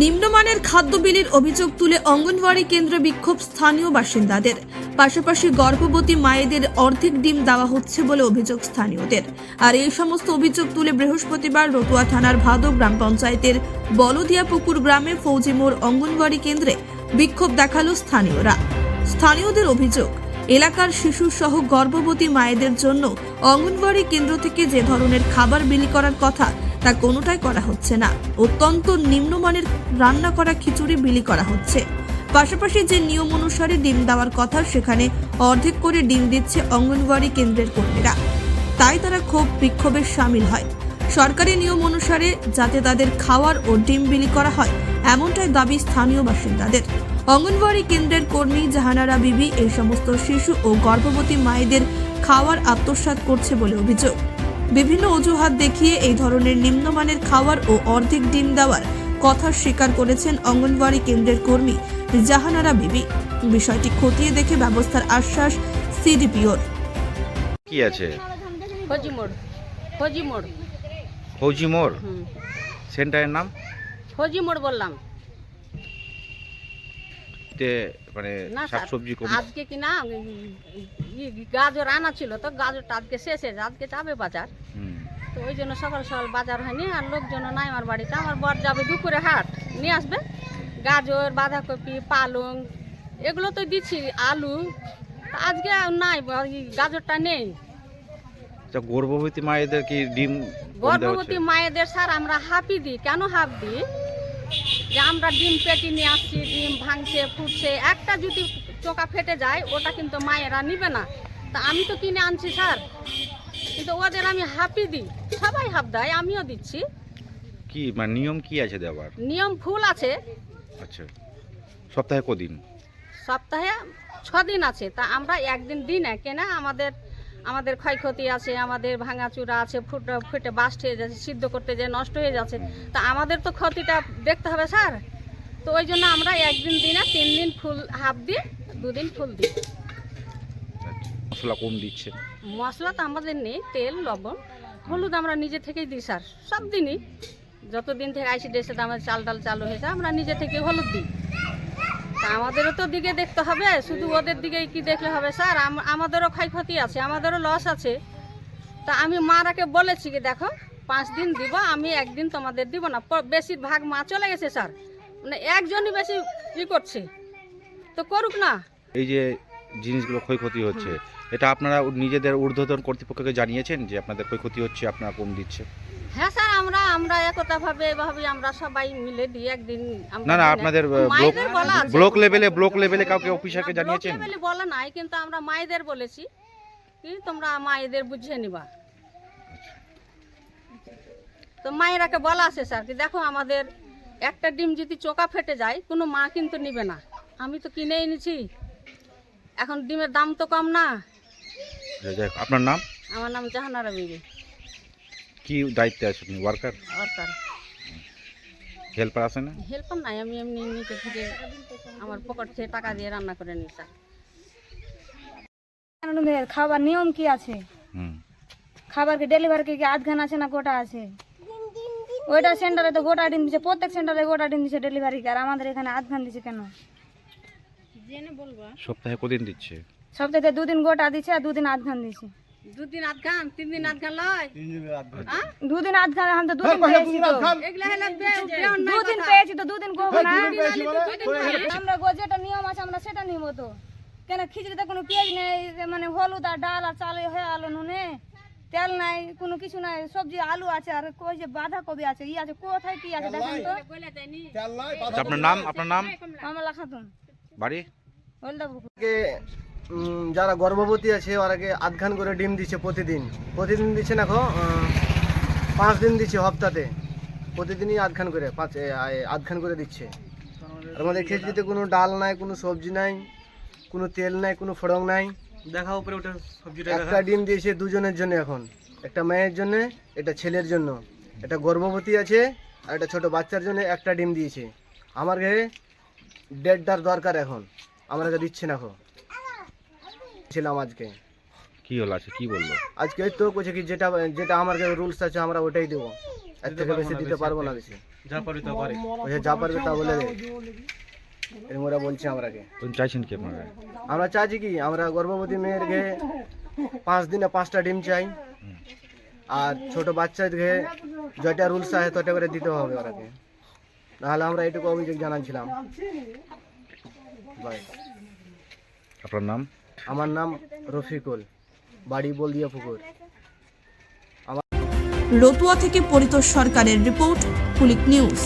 নিম্নমানের খাদ্য বিলির অভিযোগ তুলে অঙ্গনওয়াড়ি কেন্দ্রে বিক্ষোভ স্থানীয় বাসিন্দাদের। পাশাপাশি গর্ভবতী মায়েদের অর্ধেক ডিম দেওয়া হচ্ছে বলে অভিযোগ স্থানীয়দের। আর এই সমস্ত অভিযোগ তুলে বৃহস্পতিবার রতুয়া থানার ভাদো গ্রাম পঞ্চায়েতের বলদিয়া পুকুর গ্রামে ফৌজি মোড় অঙ্গনওয়াড়ি কেন্দ্রে বিক্ষোভ দেখাল স্থানীয়রা। স্থানীয়দের অভিযোগ, এলাকার শিশু সহ গর্ভবতী মায়েদের জন্য অঙ্গনওয়াড়ি কেন্দ্র থেকে যে ধরনের খাবার বিলি করার কথা তা কোনোটাই করা হচ্ছে না। অত্যন্ত নিম্নমানের রান্না করা খিচুড়ি বিলি করা হচ্ছে। পাশাপাশি যে নিয়ম অনুসারে ডিম দেওয়ার কথা, সেখানে অর্ধেক করে ডিম দিচ্ছে অঙ্গনওয়াড়ি কেন্দ্রের কর্মীরা। তাই তারা ক্ষোভ বিক্ষোভে সামিল হয়। সরকারি নিয়ম অনুসারে যাতে তাদের খাওয়ার ও ডিম বিলি করা হয়, এমনটাই দাবি স্থানীয় বাসিন্দাদের। অঙ্গনওয়াড়ি কেন্দ্রের কর্মী জাহানারা বিবি এই সমস্ত শিশু ও গর্ভবতী মায়েদের খাওয়ার আত্মসাৎ করছে বলে অভিযোগ। বিভিন্ন অজুহাত দেখিয়ে এই ধরনের নিম্নমানের খাওয়ার ও অর্ধেক ডিম দেওয়ার কথা স্বীকার করেছেন অঙ্গনওয়াড়ি কেন্দ্রের কর্মী জাহানারা বিবি। বিষয়টি খতিয়ে দেখে ব্যবস্থার আশ্বাস সিডিপিওর। কি আছে? ফজি মোড় ফজি মোড় ফৌজি মোড় সেন্টারের নাম? ফজি মোড় বললাম। তে মানে শাকসবজি কম। আজকে কি না গাজর আনা ছিল তো গাজরটা আজকে শেষ আজকে যাবে বাজার। তো ওই জন্য সকাল সকাল বাজার হয়নি আর লোকজন নাই আমার বাড়িতে আমার বর যাবে দুপুরে হাট নিয়ে আসবে। গাজর বাঁধাকপি পালং এগুলো তো দিচ্ছি আলু আজকে নাই গাজরটা নেই। গর্ভবতী মায়েদের কি ডিম গর্ভবতী মায়েদের স্যার আমরা হাফি দিই কেন হাফ দিই? যে আমরা ডিম পেটি নিয়ে আসছি ডিম ভাঙছে ফুটছে একটা যদি চোকা ফেটে যায় ওটা কিন্তু মায়েরা নিবে না। তা আমি তো কিনে আনছি স্যার। কিন্তু ওদের আমি হাফি দিই। সবাই হাফ দেয় আমিও দিচ্ছি। কি মানে নিয়ম কি আছে দেওয়ার? নিয়ম ফুল আছে। আচ্ছা। সপ্তাহে কদিন? সপ্তাহে ছ দিন আছে। তা আমরা একদিন দিই না কেনা আমাদের আমাদের ক্ষয়ক্ষতি আছে আমাদের ভাঙাচুরা আছে ফুটে ফুটে বাস্ট হয়ে যাচ্ছে সিদ্ধ করতে যে নষ্ট হয়ে যাচ্ছে। তা আমাদের তো ক্ষতিটা দেখতে হবে স্যার। তো ওই জন্য আমরা একদিন দিই না তিন দিন ফুল হাফ দিই দুদিন ফুল দিই। মশলা কম দিচ্ছে। মশলা তো আমাদের নেই তেল লবণ হলুদ আমরা নিজে থেকেই দিই স্যার। সব দিনই। যতদিন থেকে আইসি দেশে আমাদের চাল ডাল চালু হয়েছে আমরা নিজে থেকে হলুদ দিই। আমাদেরও তো দিকে দেখতে হবে শুধু ওদের দিকে কি দেখলে হবে স্যার? আম- আমাদেরও ক্ষয়ক্ষতি আছে আমাদেরও লস আছে। তা আমি মারাকে বলেছি কি দেখো পাঁচ দিন দিব আমি একদিন তোমাদের দিব না। বেশিরভাগ মা চলে গেছে স্যার। মানে একজনই বেশি ই করছে। তো করুক না। এই যে জিনিসগুলো ক্ষয়ক্ষতি হচ্ছে এটা আপনারা নিজেদের ঊর্ধ্বতন কর্তৃপক্ষকে জানিয়েছেন যে আপনাদের ক্ষয়ক্ষতি হচ্ছে আপনারা কম দিচ্ছে? হ্যাঁ স্যার আমরা আমরা একতা ভাবে এভাবে আমরা সবাই মিলে দিই একদিন না না আপনাদের মায়েদের ব্লক বলা ব্লক লেভেলে ব্লক লেভেলে কাউকে অফিসারকে জানিয়েছেন ব্লক লেভেলে বলা নাই কিন্তু আমরা মায়েদের বলেছি কি তোমরা মায়েদের বুঝিয়ে নিবা। তো মায়েরাকে বলা আছে স্যার কি দেখো আমাদের একটা ডিম যদি চোকা ফেটে যায় কোনো মা কিন্তু নিবে না। আমি তো কিনে এনেছি। এখন ডিমের দাম তো কম না। যাই হোক, আপনার নাম? আমার নাম জাহানারা বিবি কি দায়িত্বে আছেন? ওয়ার্কার অর্থাৎ হেল্পার আছে না? হেল্পার নাই আমি এমনি নিচে থেকে আমার পকেট থেকে টাকা দিয়ে রান্না করে নিই স্যার। আমাদের খাবার নিয়ম কি আছে? হুম। খাবার কি ডেলিভারি কি আধ ঘান আছে না গোটা আছে? ওইটা সেন্টারে তো গোটা ডিম দিচ্ছে প্রত্যেক সেন্টারে গোটা ডিম দিচ্ছে ডেলিভারি আর আমাদের এখানে আধ ঘান দিচ্ছে কেন সপ্তাহে কদিন দিচ্ছে? সপ্তাহে দুদিন গোটা দিচ্ছে আর দুদিন আধ ঘান দিচ্ছে দুদিন আধ গান তিন দিন আধ গান লয়? হ্যাঁ? দুদিন আধ ঘান আমি তো দুদিন পেয়েছি তো। দুদিন। পেয়েছি তো দুদিন কব না। আমরা গো যেটা নিয়ম আছে আমরা সেটা নিব তো। কেন খিচড়িতে কোনো পেঁয়াজ নেই মানে হলুদ আর ডাল আর চাল হয়ে আলো নুনে? তেল নাই কোনো কিছু নাই সবজি আলু আছে আর কই যে বাঁধাকপি আছে ই আছে কোথায় কি আছে দেখেন তো? আপনার নাম? আপনার নাম? মামলা খাতুন। বাড়ি? উম, যারা গর্ভবতী আছে ওরাকে আধখান করে ডিম দিচ্ছে প্রতিদিন। প্রতিদিন দিচ্ছে না খো পাঁচ দিন দিচ্ছে হপ্তাতে প্রতিদিনই আধখান করে পাঁচ এ, আ- আধখান করে দিচ্ছে। আর আমাদের খিচড়িতে কোনো ডাল নাই কোনো সবজি নাই কোনো তেল নাই কোনো ফোড়ং নাই। দেখা উপরে ওটা সবজিটা একটা ডিম দিয়েছে দুজনের জন্য এখন। একটা মেয়ের জন্য এটা ছেলের জন্য। এটা গর্ভবতী আছে আর একটা ছোট বাচ্চার জন্য একটা ডিম দিয়েছে। আমার ঘরে দেড়টার দরকার এখন। আমার কাছে দিচ্ছে না এখন ছিলাম আজকে। কি হলো? আছে কি বলল? আজকে ওই তো বলছে কি যেটা যেটা আমার কাছে রুলস আছে আমরা ওটাই দেবো। এর থেকে বেশি দিতে পারব না বেশি। যা পারবে তা পারে। ওই যা পারবে তা বলে দেবে এরকম ওরা বলছে আমরাকে। চাইছেন কি আপনারা? আমরা চাইছি কি আমরা গর্ভবতী মেয়ের মেয়েরকে পাঁচ দিনে পাঁচটা ডিম চাই আর ছোট বাচ্চাদেরকে যেটা রুলস আছে তটা করে দিতে হবে ওরাকে। নাহলে আমরা এটুকু অভিযোগ জানাচ্ছিলাম বাই। আপনার নাম? আমার নাম রফিকুল বাড়ি বলদিয়া পুকুর। রতুয়া থেকে পরিতোষ সরকারের রিপোর্ট কুলিক নিউজ।